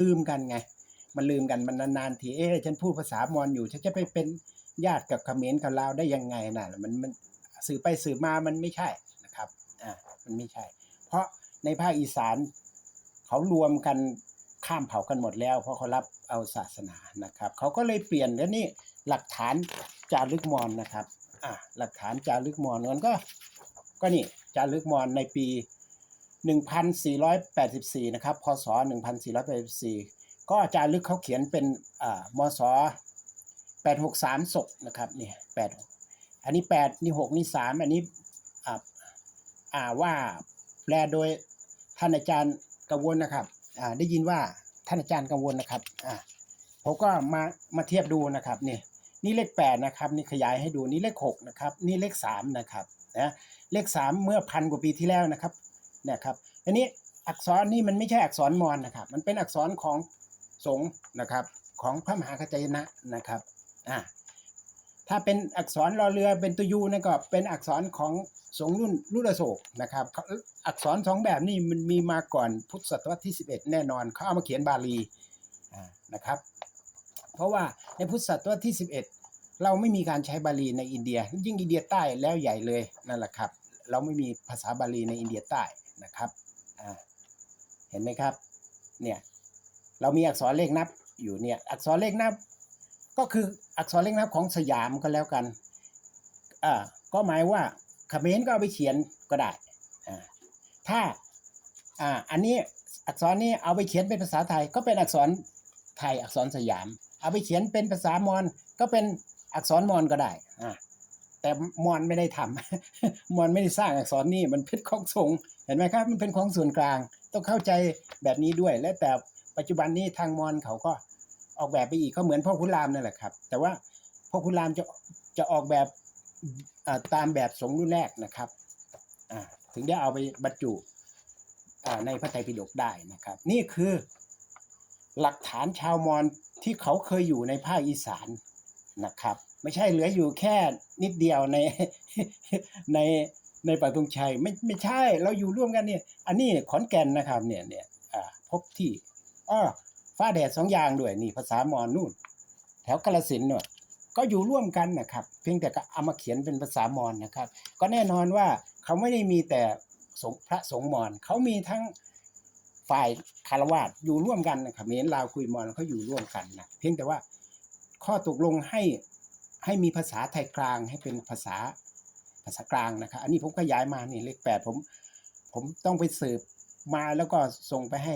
ลืมกันไง มันลืมกันมันนานๆทีเอ๊ะฉันพูดภาษามอญอยู่ฉันจะไปเป็นญาติกับเขมรกับลาวได้ยังไงน่ะมันมันสื่อไปสื่อมามันไม่ใช่นะครับอ่ามันไม่ใช่ เพราะในภาคอีสานเขารวมกันข้ามเผ่ากันหมดแล้ว เพราะเขารับเอาศาสนานะครับเขาก็เลยเปลี่ยนแล้วนี่หลักฐานจารึกมอญนะครับอ่าหลักฐานจารึกมอญมันก็ก็นี่จารึกมอญในปี 1484 นะครับ พศ 1484 ก็อาจารย์ลึกเขาเขียนเป็นอ่ามศ 863ศกนะครับนี่8อันนี้ 8 นี่ 6 นี่ 3 อันนี้อ่าว่าแปลโดยท่านอาจารย์กังวลนะครับอ่าได้ยินว่าท่านอาจารย์กังวลนะครับอ่าผมก็มามาเทียบดูนะครับนี่นี่เลข8นะครับนี่ขยายให้ดูนี่เลข6นะครับนี่เลข3นะครับนะเลข 3 เมื่อพันกว่าปีที่แล้วนะครับ นี่ยครับอันนี้อักษรนี่มันไม่ใช่อักษรมอญนะครับ มันเป็นอักษรของสงฆ์นะครับ ของพระมหากัจจายนะนะครับอ่าถ้าเป็นอักษรรอเรือเป็นตัวยูนั่นก็เป็นอักษรของสงรุ่นรุ่นอโศกนะครับ อักษรสองแบบนี่มันมีมาก่อนพุทธศตวรรษที่ 11 แน่นอนเขาเอามาเขียนบาลีนะครับ เพราะว่าในพุทธศตวรรษที่ 11 เราไม่มีการใช้บาลีในอินเดีย ยิ่งอินเดียใต้แล้วใหญ่เลยนั่นแหละครับ เราไม่มีภาษาบาลีในอินเดียใต้ นะครับเห็นไหมครับ เนี่ย เรามีอักษรเลขนับอยู่เนี่ย อักษรเลขนับ ก็คืออักษรเลขนับของสยามก็แล้วกันอ่าก็หมายว่าเขมรก็เอาไปเขียนก็ได้อ่าถ้าอ่าอันนี้อักษรนี้เอาไปเขียนเป็นภาษาไทย ก็เป็นอักษรไทยอักษรสยาม เอาไปเขียนเป็นภาษามอญก็เป็นอักษรมอญก็ได้อ่า แต่มอญไม่ได้ทำมอญไม่ได้สร้างอักษรนี่มันเป็นของสงเห็นไหมครับ มันเป็นของส่วนกลาง ต้องเข้าใจแบบนี้ด้วย และแต่ปัจจุบันนี้ทางมอญเขาก็ออกแบบไปอีกก็เหมือนพ่อขุนรามนั่นแหละครับ แต่ว่าพ่อขุนรามจะจะออกแบบตามแบบสงรุ่นแรกนะครับถึงได้เอาไปบรรจุในพระไตรปิฎกได้นะครับ นี่คือหลักฐานชาวมอญที่เขาเคยอยู่ในภาคอีสานนะครับ ไม่ใช่เหลืออยู่แค่นิดเดียวในในในปักธงชัยไม่ไม่ใช่เราอยู่ร่วมกันเนี่ยอันนี้ขอนแก่นนะครับเนี่ยเนี่ยพบที่อ้อฟ้าแดดสองอย่างด้วยนี่ภาษามอญนู่น แถวกาฬสินเนี่ยก็อยู่ร่วมกันนะครับ เพียงแต่ก็เอามาเขียนเป็นภาษามอญนะครับ ก็แน่นอนว่าเขาไม่ได้มีแต่สงพระสงฆ์มอญเขามีทั้งฝ่ายคารวาสอยู่ร่วมกันนะครับเมนลาวคุยมอญเขาอยู่ร่วมกันนะเพียงแต่ว่าข้อตกลงให้ ให้มีภาษาไทยกลางให้เป็นภาษาภาษากลางนะครับ อันนี้ผมขยายมานี่เลขแปดผม ผมต้องไปสืบมาแล้วก็ส่งไปให้